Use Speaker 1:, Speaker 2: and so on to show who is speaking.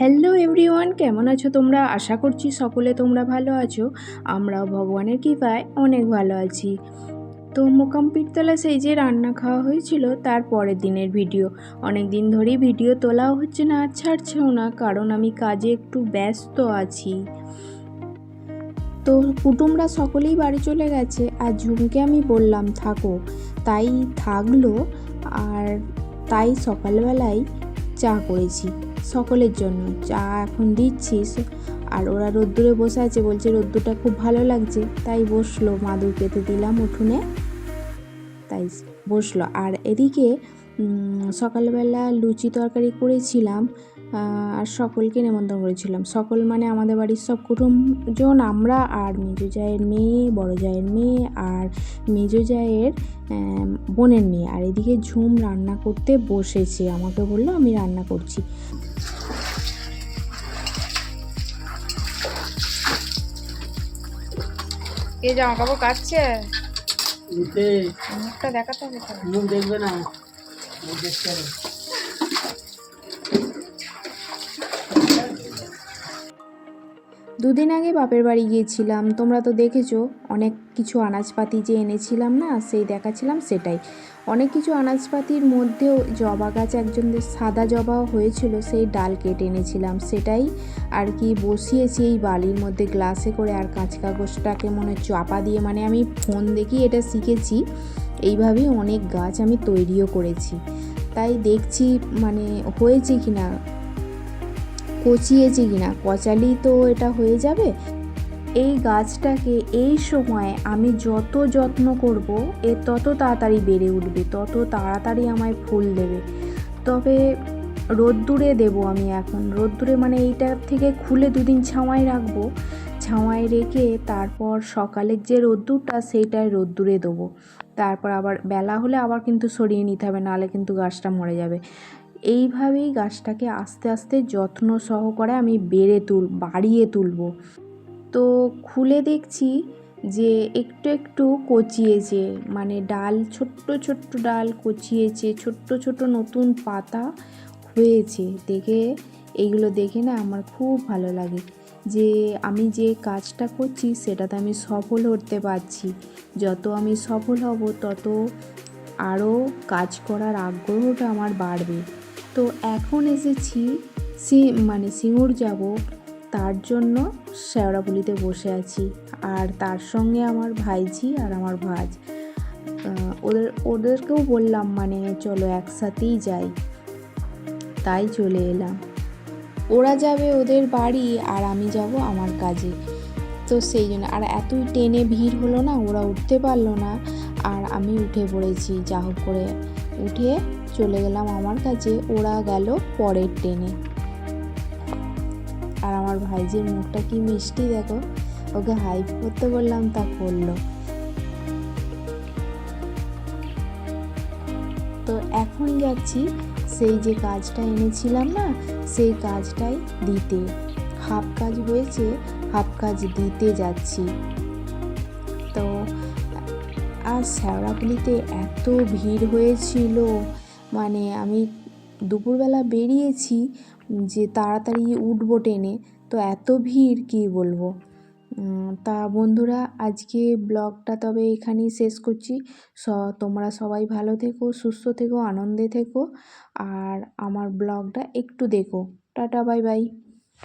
Speaker 1: Hello everyone কেমন আছো তোমরা? আশা করছি সকলে তোমরা ভালো আছো। আমরাও ভগবানের কৃপায় অনেক ভালো আছি। তো মোকাম পিরতলা সেই যে রান্না খাওয়া হয়েছিল, তার পরের দিনের ভিডিও। অনেক দিন ধরেই ভিডিও তোলাও হচ্ছে না ছাড়ছেও না, কারণ আমি কাজে একটু ব্যস্ত আছি। তো কুটুমরা সকলেই বাড়ি চলে গেছে, আর ঝুমকে আমি বললাম, থাকো। তাই থাকল, আর তাই সকালবেলায় চা করেছি। সকলের জন্য। চা এখন দিচ্ছিস। আর ওরা রোদ্দুরে বসে আছে, বলছে রোদ্দুরটা খুব ভালো লাগছে। তাই বসল, মাদুর পেতে দিলাম উঠোনে। তাই বসল। আর এদিকে সকালবেলা লুচি তরকারি করেছিলাম। আর সকলকে নেমন্তন্ন করেছিলাম। সকল মানে আমাদের বাড়ির সব কুটুমজন আমরা আর মেজো জায়ের মেয়ে বড় জায়ের মেয়ে আর মেজো জায়ের বোনের মেয়ে। আর এদিকে ঝুম রান্না করতে বসেছে। আমাকে বলল আমি রান্না করছি।
Speaker 2: কে জামা কাপড় কাটছে মুখটা দেখাতে হবে
Speaker 3: মুখ দেখবে না। মুখ দেখতে হবে।
Speaker 1: দুদিন আগে বাপের বাড়ি গিয়েছিলাম। তোমরা তো দেখেছ, অনেক কিছু আনাজপাতি যে এনেছিলাম না, সেই দেখাছিলাম সেটাই। অনেক কিছু আনাজপাতির মধ্যেও জবা গাছ একজনদের সাদা জবা হয়েছিল, সেই ডাল কেটে এনেছিলাম সেটাই। আর কি বসিয়েছি এই বালির মধ্যে গ্লাসে করে, আর কাঁচ কাগজটাকে মনে চাপা দিয়ে মানে আমি ফোন দেখি এটা শিখেছি। এইভাবেই অনেক গাছ আমি তৈরিও করেছি। তাই দেখছি মানে হয়েছে কি না কচিয়েছে কিনা কচালি তো এটা হয়ে যাবে। এই গাছটাকে এই সময় আমি যত যত্ন করব, এ তত তাড়াতাড়ি বেড়ে উঠবে, তত তাড়াতাড়ি আমায় ফুল দেবে। তবে রোদ্দুরে দেব আমি এখন। রোদ্দুরে মানে এইটার থেকে খুলে দুদিন ছাওয়ায় রাখব। ছাওয়ায় রেখে তারপর সকালের যে রোদ্দুরটা সেইটায় রোদ্দুরে দেবো। তারপর আবার বেলা হলে আবার কিন্তু সরিয়ে নিতে হবে, নাহলে কিন্তু গাছটা মরে যাবে। এইভাবেই গাছটাকে আস্তে আস্তে যত্ন সহকারে আমি বেড়ে তুল, বাড়িয়ে তুলব। তো খুলে দেখছি যে একটু একটু কচিয়েছে মানে ডাল, ছোট্ট ছোট্ট ডাল কচিয়েছে, ছোট্ট ছোট নতুন পাতা হয়েছে। দেখে, এইগুলো দেখে না আমার খুব ভালো লাগে যে আমি যে কাজটা করছি সেটাতে আমি সফল হতে পারছি। যত আমি সফল হব, তত আরও কাজ করার আগ্রহটা আমার বাড়বে। তো এখন এসেছি সি মানে সিঙ্গুর যাব। তার জন্য শেওড়াপুলিতে বসে আছি। আর তার সঙ্গে আমার ভাইঝি আর আমার ভাজ। ওদের, ওদেরকেও বললাম মানে চলো একসাথেই যাই। তাই চলে এলাম। ওরা যাবে ওদের বাড়ি আর আমি যাব আমার কাজে। তো সেই জন্য, আর এতই টেনে ভিড় হলো না, ওরা উঠতে পারল না। আর আমি উঠে পড়েছি, যা হোক করে। উঠে চলে গেলাম আমার কাছে। ওরা গেল পরের ট্রেনে। আর আমার ভাইজির মুখটা কি মিষ্টি দেখো। ওকে হাইপ করতে বললাম, তা করল। তো এখন যাচ্ছি, সেই যে কাজটা এনেছিলাম না, সেই কাজটাই দিতে। হাফ কাজ হয়েছে, হাফ কাজ দিতে যাচ্ছি। আর শ্যাওড়াগুলিতে এত ভিড় হয়েছিল। মানে আমি দুপুরবেলা বেরিয়েছি যে তাড়াতাড়ি উঠবো ট্রেনে, তো এত ভিড় কি বলব? তা বন্ধুরা, আজকে ব্লগটা তবে এখানেই শেষ করছি। স, তোমরা সবাই ভালো থেকো, সুস্থ থেকো, আনন্দে থেকো, আর আমার ব্লগটা একটু দেখো। Tata, bye bye.